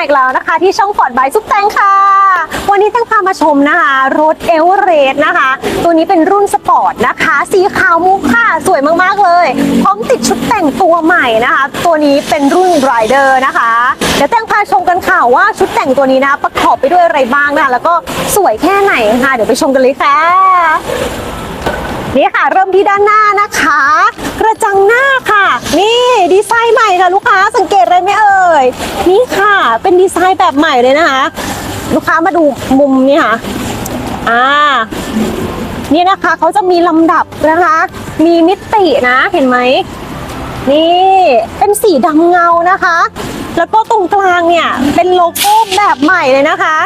มาอีกแล้วนะคะ ที่ช่องฟอร์ดบายซุปแตงค่ะ วันนี้แตงพามาชมนะคะรถเอเวอเรสต์นะคะ ตัวนี้เป็นรุ่นสปอร์ตนะคะ สีขาวมุกค่ะ สวยมากๆเลย พร้อมติดชุดแต่งตัวใหม่นะคะ ตัวนี้เป็นรุ่นไรเดอร์นะคะ เดี๋ยวแตงพาชมกันค่ะว่าชุดแต่งตัวนี้นะประกอบไปด้วยอะไรบ้างนะคะแล้วก็สวยแค่ไหนค่ะ เดี๋ยวไปชมกันเลยค่ะ นี่ค่ะ เริ่มที่ด้านหน้านะคะ กระจังหน้าค่ะ นี่ดีไซน์ใหม่ค่ะลูกค้าสังเกตอะไรไหมเอ่ยนี่ค่ะ เป็นดีไซน์แบบใหม่เลยนะคะ ลูกค้ามาดูมุมนี่ค่ะอ่านี่นะคะเขาจะมีลำดับนะคะ มีมิตินะเห็นไหมนี่เป็นสีดำเงานะคะ แล้วก็ตรงกลางเนี่ยเป็นโลโก้แบบใหม่เลยนะคะ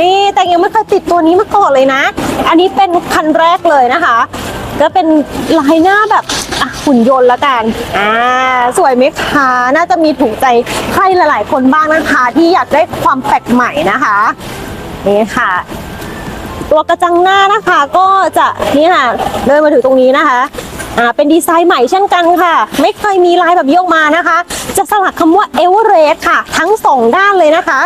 นี่แต่ยังไม่เคยติดตัวนี้มาก่อนเลยนะ อันนี้เป็นคันแรกเลยนะคะ ก็เป็นลายหน้าแบบอะหุ่นยนต์ละกันอ่าสวยไหมคะน่าจะมีถูกใจใครหลาย ๆ คนบ้างนะคะที่อยากได้ความแปลกใหม่นะคะนี่ค่ะตัวกระจังหน้านะคะก็จะนี่ค่ะเดินมาถึงตรงนี้นะคะอ่าเป็นดีไซน์ใหม่เช่นกันค่ะ ไม่เคยมีลายแบบนี้ออกมานะคะ จะสลักคำว่าเอเวอเรสต์ค่ะ ทั้งสองด้านเลยนะคะ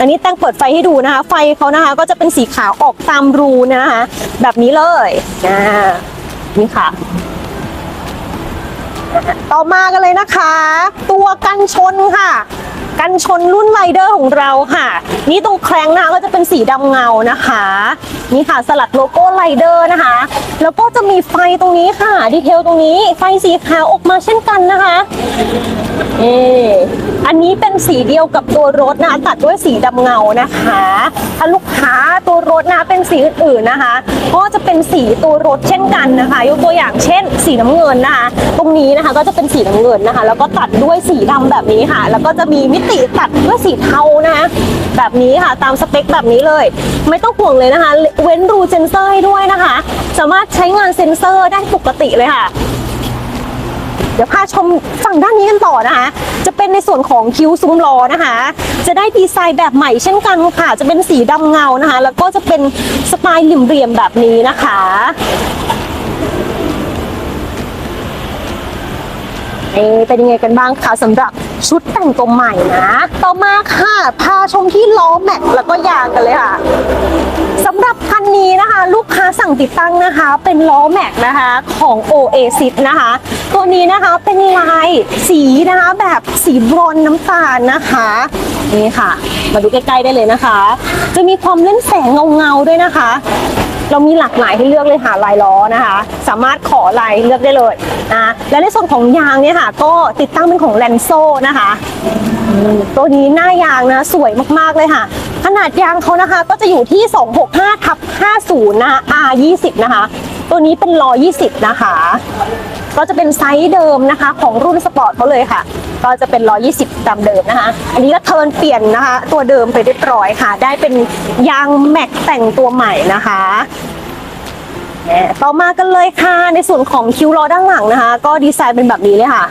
อันนี้ตั้งเปิดไฟให้ดูนะคะ ไฟเขานะคะ ก็จะเป็นสีขาวออกตามรูนะคะ แบบนี้เลยอ่า นี่ค่ะ ต่อมากันเลยนะคะ ตัวกันชนค่ะ กันชนรุ่นไรเดอร์ของเราค่ะ นี่ตรงแครงนะคะก็จะเป็นสีดำเงานะคะ นี่ค่ะสลักโลโก้ไรเดอร์นะคะ แล้วก็จะมีไฟตรงนี้ค่ะ ดีเทลตรงนี้ไฟสีขาวออกมาเช่นกันนะคะเอ อันนี้เป็นสีเดียวกับตัวรถนะตัดด้วยสีดำเงานะคะ ถ้าลูกค้าตัวรถนะเป็นสีอื่นๆนะคะ ก็จะเป็นสีตัวรถเช่นกันนะคะ ยกตัวอย่างเช่น สีน้ำเงินนะคะ ตรงนี้นะคะก็จะเป็นสีน้ำเงินนะคะ แล้วก็ตัดด้วยสีดำแบบนี้ค่ะ แล้วก็จะมีมิติตัดด้วยสีเทานะคะแบบนี้ค่ะตามสเปคแบบนี้เลย ไม่ต้องห่วงเลยนะคะ เว้นรูเซนเซอร์ให้ด้วยนะคะ สามารถใช้งานเซ็นเซอร์ได้ปกติเลยค่ะ เดี๋ยวพาชมฝั่งด้านนี้กันต่อนะคะ จะเป็นในส่วนของคิ้วซุ้มล้อนะคะ จะได้ดีไซน์แบบใหม่เช่นกันค่ะ จะเป็นสีดำเงานะคะ แล้วก็จะเป็นสไตล์เหลี่ยมๆแบบนี้นะคะเอ๊ะเป็นยังไงกันบ้างคะสำหรับ ชุดแต่งตัวใหม่นะ ต่อมาค่ะ พาชมที่ล้อแม็กแล้วก็ยางกันเลยค่ะสำหรับคันนี้นะคะ ลูกค้าสั่งติดตั้งนะคะ เป็นล้อแม็กนะคะของ Oasis นะคะ ตัวนี้นะคะเป็นลายสีนะคะแบบสีบรอนน้ำตาลนะคะนี่ค่ะ มาดูใกล้ๆได้เลยนะคะ จะมีความเล่นแสงเงาๆด้วยนะคะ เรามีหลากหลายให้เลือกเลยค่ะลายล้อนะคะ สามารถขอลายเลือกได้เลยนะและในส่วนของยางเนี่ยค่ะ ก็ติดตั้งเป็นของแลนโซ่นะคะตัวนี้หน้ายางนะสวยมากๆเลยค่ะ ขนาดยางเขานะคะก็จะอยู่ที่ 265ทับ50 นะคะ R20 นะคะ ตัวนี้เป็น120 นะคะ ก็จะเป็นไซส์เดิมนะคะ ของรุ่นสปอร์ตเขาเลยค่ะ ก็จะเป็น 120 ตามเดิมนะคะ อันนี้ก็เทิร์นเปลี่ยนนะคะ ตัวเดิมไปเรียบร้อยค่ะ ได้เป็นยางแม็กแต่งตัวใหม่นะคะต่อมากันเลยค่ะในส่วนของคิ้วล้อด้านหลังนะคะ ก็ดีไซน์เป็นแบบนี้เลยค่ะ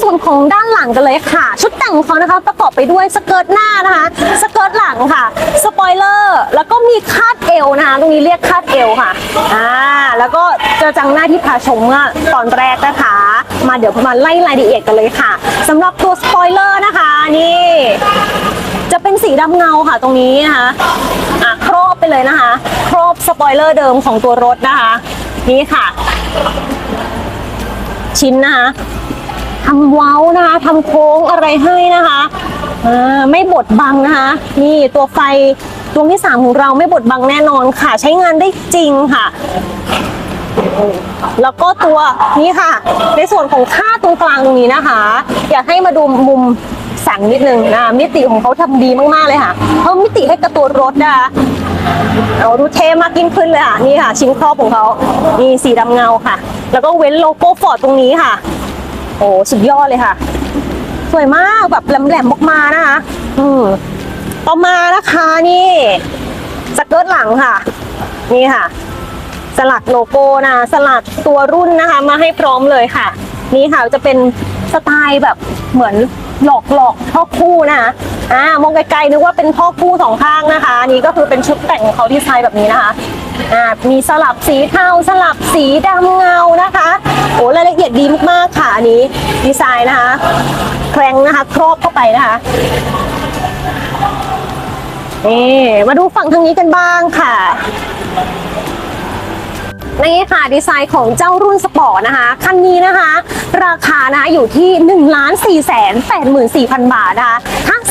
ส่วนของด้านหลังกันเลยค่ะ ชุดแต่งของเขานะคะประกอบไปด้วยสเกิร์ตหน้านะคะสเกิร์ตหลังค่ะสปอยเลอร์แล้วก็มีคาดเอวนะคะตรงนี้เรียกคาดเอวค่ะอ่าแล้วก็กระจังหน้าที่พาชมเมื่อตอนแรกนะคะ มาเดี๋ยวมาไล่รายละเอียดกันเลยค่ะสำหรับตัวสปอยเลอร์นะคะนี่จะเป็นสีดำเงาค่ะตรงนี้นะคะอะครอบไปเลยนะคะ ครอบสปอยเลอร์เดิมของตัวรถนะคะ นี่ค่ะ ชิ้นนะคะ ทำเว้านะคะทำโค้งอะไรให้นะคะอ่าไม่บดบังนะคะ นี่ตัวไฟดวงที่สามของเราไม่บดบังแน่นอนค่ะ ใช้งานได้จริงค่ะ แล้วก็ตัวนี้ค่ะ ในส่วนของค่าตรงกลางตรงนี้นะคะ อยากให้มาดูมุมสั่งนิดนึงนะมิติของเขาทำดีมากๆเลยค่ะเพิ่มมิติให้กับตัวรถนะคะเอาดูเทมากยิ่งขึ้นเลยค่ะนี่ค่ะ ชิ้นครอบของเขานี่สีดำเงาค่ะ แล้วก็เว้นโลโก้ฟอร์ดตรงนี้ค่ะ อ้สุดยอดเลยค่ะ สวยมากแบบแหลมๆออกมานะคะ อืมต่อมานะคะนี่สเกิร์ตหลังค่ะ นี่ค่ะ สลักโลโก้นะสลักตัวรุ่นนะคะ มาให้พร้อมเลยค่ะ นี่ค่ะจะเป็นสไตล์แบบเหมือนหลอกหลอกพ่อคู่นะคะอ่ามองไกลๆนึกว่าเป็นพ่อคู่สองข้างนะคะ นี่ก็คือเป็นชุดแต่งของเขาที่ใช้แบบนี้นะคะ อ่ามีสลับสีเทาสลับสีดำเงานะคะโอ้รายละเอียดดีมากๆค่ะ อันนี้ดีไซน์นะคะแครงนะคะครอบเข้าไปนะคะนี่มาดูฝั่งทางนี้กันบ้างค่ะนี่ค่ะดีไซน์ของเจ้ารุ่นสปอร์ตนะคะ คันนี้นะคะ ราคานะคะอยู่ที่1นึ่งล้านสี่แสนแปดหมื่นสี่พันบาทนะคะ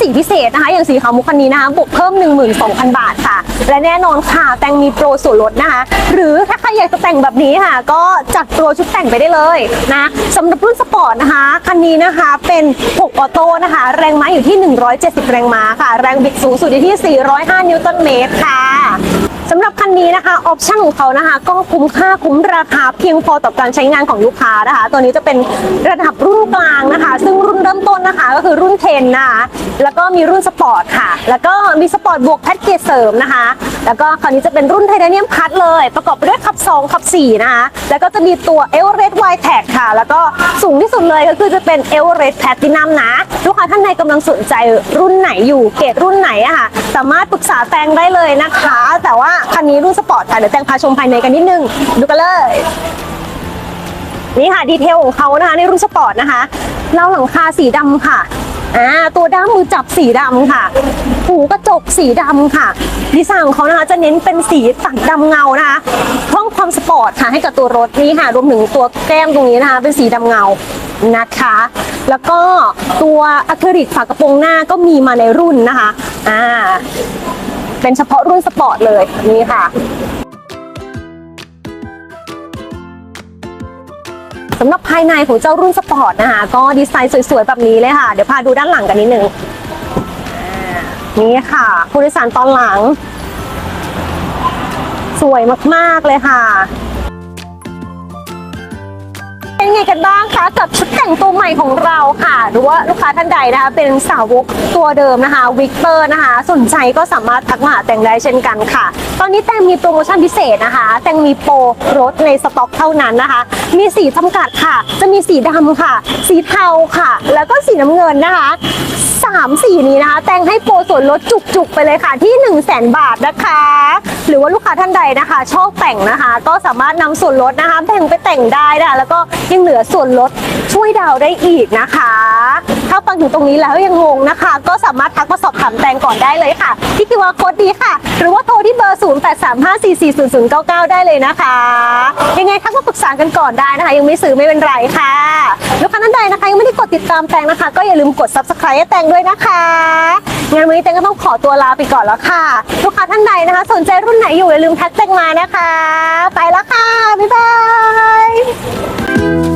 สีพิเศษนะคะ อย่างสีขาวมุกคันนี้นะคะบวกเพิ่ม 12,000 บาทค่ะ และแน่นอนค่ะแต่งมีโปรส่วนลดนะคะ หรือถ้าใครอยากจะแต่งแบบนี้ค่ะ ก็จัดโปรชุดแต่งไปได้เลยนะสำหรับรุ่นสปอร์ตนะคะคันนี้นะคะเป็น6ออโต้นะคะ แรงม้าอยู่ที่ 170 แรงม้าค่ะ แรงบิดสูงสุดอยู่ที่ 405 นิวตันเมตรค่ะ สำหรับคันนี้นะคะออปชั่นของเขานะคะ ก็คุ้มค่าคุ้มราคาเพียงพอต่อการใช้งานของลูกค้านะคะ ตัวนี้จะเป็นระดับรุ่นกลางนะคะ ซึ่งรุ่นเริ่มต้นนะคะ ก็คือรุ่น10นะคะแล้วก็มีรุ่นสปอร์ตค่ะ แล้วก็มีสปอร์ตบวกแพ็กเกจเสริมนะคะ แล้วก็คราวนี้จะเป็นรุ่นไทเทเนียมพัดเลย ประกอบไปด้วยขับ 2 ขับ 4 นะคะ แล้วก็จะมีตัวเอเวอเรสต์ไวแท็กค่ะ แล้วก็สูงที่สุดเลยก็คือจะเป็นเอเวอเรสต์แพลตินัมนะ ลูกค้าท่านใดกำลังสนใจรุ่นไหนอยู่เกรดรุ่นไหนอะค่ะ สามารถปรึกษาแตงได้เลยนะคะ แต่ว่าคันนี้รุ่นสปอร์ตค่ะเดี๋ยวแตงพาชมภายในกันนิดนึง ดูกันเลย นี่ค่ะดีเทลของเขานะคะในรุ่นสปอร์ตนะคะเล่าหลังคาสีดำค่ะอ่าตัวด้ามมือจับสีดำค่ะ หูกระจกสีดำค่ะ ดีไซน์ของเขานะคะจะเน้นเป็นสีตัดดำเงานะคะเพิ่มความสปอร์ตค่ะให้กับตัวรถนี่ค่ะรวมถึงตัวแก้มตรงนี้นะคะ เป็นสีดำเงานะคะ แล้วก็ตัวอะคริลิกฝากระโปรงหน้าก็มีมาในรุ่นนะคะอ่า เป็นเฉพาะรุ่นสปอร์ตเลยนี่ค่ะสำหรับภายในของเจ้ารุ่นสปอร์ตนะคะ ก็ดีไซน์สวยๆ แบบนี้เลยค่ะ เดี๋ยวพาดูด้านหลังกันนิดนึงนี่ค่ะผู้โดยสารตอนหลัง สวยมากๆเลยค่ะ เป็นไงกันบ้างคะกับชุดแต่งตัวใหม่ของเราค่ะ หรือว่าลูกค้าท่านใดนะคะเป็นสาวกตัวเดิมนะคะวิกเตอร์นะคะ สนใจก็สามารถทักมาหาแต่งได้เช่นกันค่ะ ตอนนี้แต่งมีโปรโมชั่นพิเศษนะคะ แต่งมีโปรรถในสต็อกเท่านั้นนะคะ มีสีจำกัดค่ะ จะมีสีดำค่ะ สีเทาค่ะ แล้วก็สีน้ำเงินนะคะ สามสีนี้นะคะ แต่งให้โปรส่วนลดจุกๆ ไปเลยค่ะที่ 1 0 0 0 0แบาทนะคะ หรือว่าลูกค้าท่านใดนะคะ ชอบแต่งนะคะ ก็สามารถนำส่วนลดนะคะแบ่งไปแต่งได้นะคะแล้วก็ยังเหลือส่วนลดช่วยดาวได้อีกนะคะ ถ้าฟังถึงตรงนี้แล้วยังงงนะคะ ก็สามารถทักมาสอบถามแตงก่อนได้เลยค่ะที่คิวอาร์โค้ดดีค่ะ หรือว่าโทรที่เบอร์ 0835440099 ได้เลยนะคะ ยังไงทักมาปรึกษากันก่อนได้นะคะ ยังไม่ซื้อไม่เป็นไรค่ะลูกค้าท่านใดนะคะ ยังไม่ได้กดติดตามแตงนะคะ ก็อย่าลืมกด subscribe ให้แตงด้วยนะคะงั้นวันนี้แตงก็ต้องขอตัวลาไปก่อนแล้วค่ะลูกค้าท่านใดนะคะ สนใจรุ่นไหนอยู่อย่าลืมท็กแตงมานะคะ ไปแล้วค่ะบ๊ายบาย